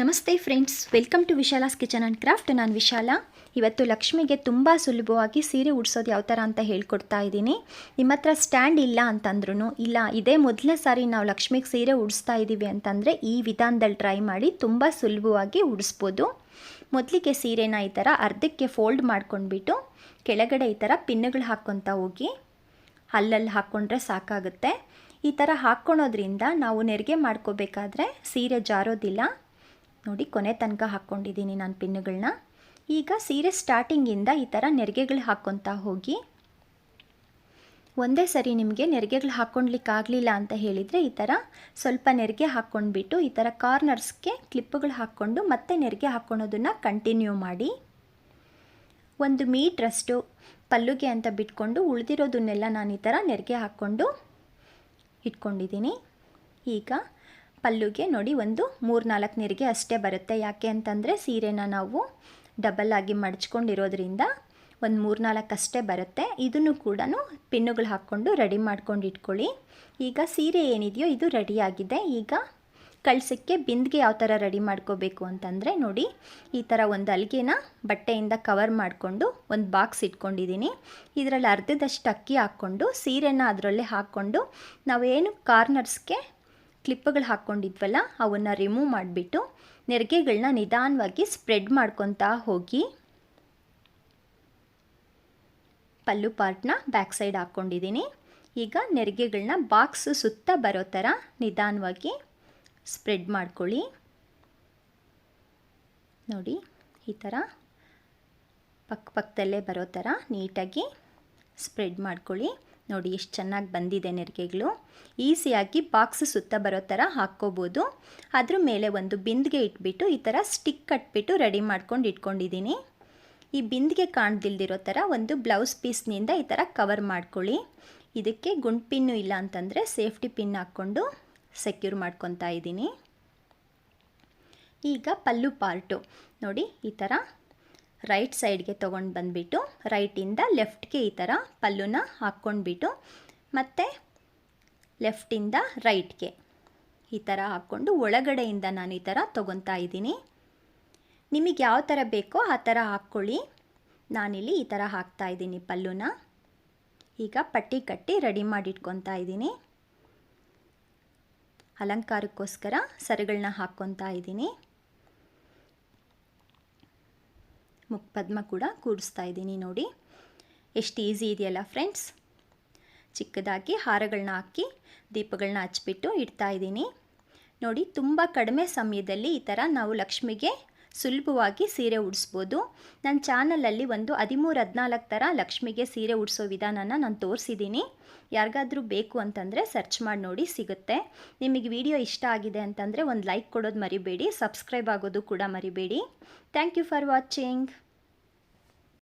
ನಮಸ್ತೆ friends, welcome to Vishala's kitchen and craft. ನಾನು ವಿಶಾಲ. ಇವತ್ತು ಲಕ್ಷ್ಮಿಗೆ ತುಂಬ ಸುಲಭವಾಗಿ ಸೀರೆ ಉಡ್ಸೋದು ಯಾವ ಥರ ಅಂತ ಹೇಳ್ಕೊಡ್ತಾ ಇದ್ದೀನಿ. ನಿಮ್ಮ ಹತ್ರ ಸ್ಟ್ಯಾಂಡ್ ಇಲ್ಲ ಅಂತಂದ್ರೂ ಇಲ್ಲ, ಇದೇ ಮೊದಲನೇ ಸಾರಿ ನಾವು ಲಕ್ಷ್ಮಿಗೆ ಸೀರೆ ಉಡಿಸ್ತಾ ಇದ್ದೀವಿ ಅಂತಂದರೆ ಈ ವಿಧಾನದಲ್ಲಿ ಟ್ರೈ ಮಾಡಿ ತುಂಬ ಸುಲಭವಾಗಿ ಉಡಿಸ್ಬೋದು. ಮೊದಲಿಗೆ ಸೀರೆನ ಈ ಥರ ಅರ್ಧಕ್ಕೆ ಫೋಲ್ಡ್ ಮಾಡ್ಕೊಂಡ್ಬಿಟ್ಟು, ಕೆಳಗಡೆ ಈ ಥರ ಪಿನ್ನುಗಳು ಹಾಕ್ಕೊತಾ ಹೋಗಿ ಅಲ್ಲಲ್ಲಿ ಹಾಕ್ಕೊಂಡ್ರೆ ಸಾಕಾಗುತ್ತೆ. ಈ ಥರ ಹಾಕ್ಕೊಳೋದ್ರಿಂದ ನಾವು ನೆರಿಗೆ ಮಾಡ್ಕೋಬೇಕಾದ್ರೆ ಸೀರೆ ಜಾರೋದಿಲ್ಲ. ನೋಡಿ ಕೊನೆ ತನಕ ಹಾಕ್ಕೊಂಡಿದ್ದೀನಿ ನಾನು ಪಿನ್ನುಗಳನ್ನ ಈಗ ಸೀರೆ ಸ್ಟಾರ್ಟಿಂಗಿಂದ ಈ ಥರ ನೆರಿಗೆಗಳು ಹಾಕ್ಕೊತಾ ಹೋಗಿ. ಒಂದೇ ಸರಿ ನಿಮಗೆ ನೆರಿಗೆಗಳು ಹಾಕ್ಕೊಳ್ಲಿಕ್ಕಾಗಲಿಲ್ಲ ಅಂತ ಹೇಳಿದರೆ ಈ ಥರ ಸ್ವಲ್ಪ ನೆರಿಗೆ ಹಾಕ್ಕೊಂಡ್ಬಿಟ್ಟು ಈ ಥರ ಕಾರ್ನರ್ಸ್ಗೆ ಕ್ಲಿಪ್ಪುಗಳು ಹಾಕ್ಕೊಂಡು ಮತ್ತೆ ನೆರಿಗೆ ಹಾಕ್ಕೊಳೋದನ್ನು ಕಂಟಿನ್ಯೂ ಮಾಡಿ. ಒಂದು ಮೀಟ್ರಷ್ಟು ಪಲ್ಲುಗೆ ಅಂತ ಬಿಟ್ಕೊಂಡು ಉಳಿದಿರೋದನ್ನೆಲ್ಲ ನಾನು ಈ ಥರ ನೆರಿಗೆ ಹಾಕ್ಕೊಂಡು ಇಟ್ಕೊಂಡಿದ್ದೀನಿ. ಈಗ ಪಲ್ಲುಗೆ ನೋಡಿ ಒಂದು ಮೂರು ನಾಲ್ಕು ನೀರಿಗೆ ಅಷ್ಟೇ ಬರುತ್ತೆ. ಯಾಕೆ ಅಂತಂದರೆ ಸೀರೆನ ನಾವು ಡಬಲ್ ಆಗಿ ಮಡಚ್ಕೊಂಡಿರೋದ್ರಿಂದ ಒಂದು ಮೂರು ನಾಲ್ಕು ಅಷ್ಟೇ ಬರುತ್ತೆ. ಇದನ್ನು ಕೂಡ ಪಿನ್ನುಗಳು ಹಾಕ್ಕೊಂಡು ರೆಡಿ ಮಾಡ್ಕೊಂಡು ಇಟ್ಕೊಳ್ಳಿ. ಈಗ ಸೀರೆ ಏನಿದೆಯೋ ಇದು ರೆಡಿಯಾಗಿದೆ ಈಗ ಕಳ್ಸಕ್ಕೆ ಬಿಂದಿಗೆ ಯಾವ ಥರ ರೆಡಿ ಮಾಡ್ಕೋಬೇಕು ಅಂತಂದರೆ ನೋಡಿ, ಈ ಥರ ಒಂದು ಅಲ್ಗೆನ ಬಟ್ಟೆಯಿಂದ ಕವರ್ ಮಾಡಿಕೊಂಡು ಒಂದು ಬಾಕ್ಸ್ ಇಟ್ಕೊಂಡಿದ್ದೀನಿ. ಇದರಲ್ಲಿ ಅರ್ಧದಷ್ಟು ಅಕ್ಕಿ ಹಾಕ್ಕೊಂಡು, ಸೀರೆನ ಅದರಲ್ಲೇ ಹಾಕ್ಕೊಂಡು, ನಾವೇನು ಕಾರ್ನರ್ಸ್ಗೆ ಕ್ಲಿಪ್ಪುಗಳು ಹಾಕ್ಕೊಂಡಿದ್ವಲ್ಲ, ಅವನ್ನು ರಿಮೂವ್ ಮಾಡಿಬಿಟ್ಟು ನೆರಿಗೆಗಳನ್ನ ನಿಧಾನವಾಗಿ ಸ್ಪ್ರೆಡ್ ಮಾಡ್ಕೊತಾ ಹೋಗಿ ಪಲ್ಲು ಪಾರ್ಟ್ನ ಬ್ಯಾಕ್ ಸೈಡ್ ಹಾಕ್ಕೊಂಡಿದ್ದೀನಿ. ಈಗ ನೆರಿಗೆಗಳನ್ನ ಬಾಕ್ಸ್ ಸುತ್ತ ಬರೋ ಥರ ನಿಧಾನವಾಗಿ ಸ್ಪ್ರೆಡ್ ಮಾಡ್ಕೊಳ್ಳಿ. ನೋಡಿ, ಈ ಥರ ಪಕ್ಕ ಪಕ್ಕದಲ್ಲೇ ಬರೋ ಥರ ನೀಟಾಗಿ ಸ್ಪ್ರೆಡ್ ಮಾಡ್ಕೊಳ್ಳಿ. ನೋಡಿ ಎಷ್ಟು ಚೆನ್ನಾಗಿ ಬಂದಿದೆ ನೆರಿಗೆಗಳು. ಈಸಿಯಾಗಿ ಬಾಕ್ಸ್ ಸುತ್ತ ಬರೋ ಥರ ಹಾಕ್ಕೋಬೋದು. ಅದ್ರ ಮೇಲೆ ಒಂದು ಬಿಂದಿಗೆ ಇಟ್ಬಿಟ್ಟು ಈ ಥರ ಸ್ಟಿಕ್ ಕಟ್ಬಿಟ್ಟು ರೆಡಿ ಮಾಡ್ಕೊಂಡು ಇಟ್ಕೊಂಡಿದ್ದೀನಿ. ಈ ಬಿಂದಿಗೆ ಕಾಣ್ದಿಲ್ದಿರೋ ಥರ ಒಂದು ಬ್ಲೌಸ್ ಪೀಸ್ನಿಂದ ಈ ಥರ ಕವರ್ ಮಾಡ್ಕೊಳ್ಳಿ. ಇದಕ್ಕೆ ಗುಂಡು ಪಿನ್ನು ಇಲ್ಲ ಅಂತಂದರೆ ಸೇಫ್ಟಿ ಪಿನ್ ಹಾಕ್ಕೊಂಡು ಸೆಕ್ಯೂರ್ ಮಾಡ್ಕೊತಾ ಇದ್ದೀನಿ. ಈಗ ಪಲ್ಲು ಪಾರ್ಟು ನೋಡಿ ಈ ಥರ ರೈಟ್ ಸೈಡ್ಗೆ ತೊಗೊಂಡು ಬಂದುಬಿಟ್ಟು ರೈಟಿಂದ ಲೆಫ್ಟ್ಗೆ ಈ ಥರ ಪಲ್ಲುನ ಹಾಕ್ಕೊಂಡ್ಬಿಟ್ಟು ಮತ್ತು ಲೆಫ್ಟಿಂದ ರೈಟ್ಗೆ ಈ ಥರ ಹಾಕ್ಕೊಂಡು ಒಳಗಡೆಯಿಂದ ನಾನು ಈ ಥರ ತೊಗೊತಾ ಇದ್ದೀನಿ. ನಿಮಗೆ ಯಾವ ಥರ ಬೇಕೋ ಆ ಥರ ಹಾಕ್ಕೊಳ್ಳಿ. ನಾನಿಲ್ಲಿ ಈ ಥರ ಹಾಕ್ತಾ ಇದ್ದೀನಿ ಪಲ್ಲುನ. ಈಗ ಪಟ್ಟಿ ಕಟ್ಟಿ ರೆಡಿ ಮಾಡಿ ಇಟ್ಕೊತಾ ಇದ್ದೀನಿ. ಅಲಂಕಾರಕ್ಕೋಸ್ಕರ ಸರಗಳನ್ನ ಹಾಕ್ಕೊತಾ ಇದ್ದೀನಿ. ಮುಖಪದ್ಮ ಕೂಡ ಕೂಡಿಸ್ತಾ ಇದ್ದೀನಿ ನೋಡಿ. ಎಷ್ಟು ಈಸಿ ಇದೆಯಲ್ಲ ಫ್ರೆಂಡ್ಸ್? ಚಿಕ್ಕದಾಗಿ ಹಾರಗಳನ್ನ ಹಾಕಿ ದೀಪಗಳನ್ನ ಹಚ್ಬಿಟ್ಟು ಇಡ್ತಾ ಇದ್ದೀನಿ. ನೋಡಿ, ತುಂಬ ಕಡಿಮೆ ಸಮಯದಲ್ಲಿ ಈ ಥರ ನಾವು ಲಕ್ಷ್ಮಿಗೆ ಸುಲಭವಾಗಿ ಸೀರೆ ಉಡಿಸ್ಬೋದು. ನನ್ನ ಚಾನಲಲ್ಲಿ ಒಂದು ಹದಿಮೂರು, ಹದಿನಾಲ್ಕು ಥರ ಲಕ್ಷ್ಮಿಗೆ ಸೀರೆ ಉಡಿಸೋ ವಿಧಾನನ ನಾನು ತೋರಿಸಿದ್ದೀನಿ ಯಾರಿಗಾದರೂ ಬೇಕು ಅಂತಂದರೆ ಸರ್ಚ್ ಮಾಡಿ ನೋಡಿ ಸಿಗುತ್ತೆ. ನಿಮಗೆ ವಿಡಿಯೋ ಇಷ್ಟ ಆಗಿದೆ ಅಂತಂದರೆ ಒಂದು ಲೈಕ್ ಕೊಡೋದು ಮರಿಬೇಡಿ, ಸಬ್ಸ್ಕ್ರೈಬ್ ಆಗೋದು ಕೂಡ ಮರಿಬೇಡಿ. Thank you for watching.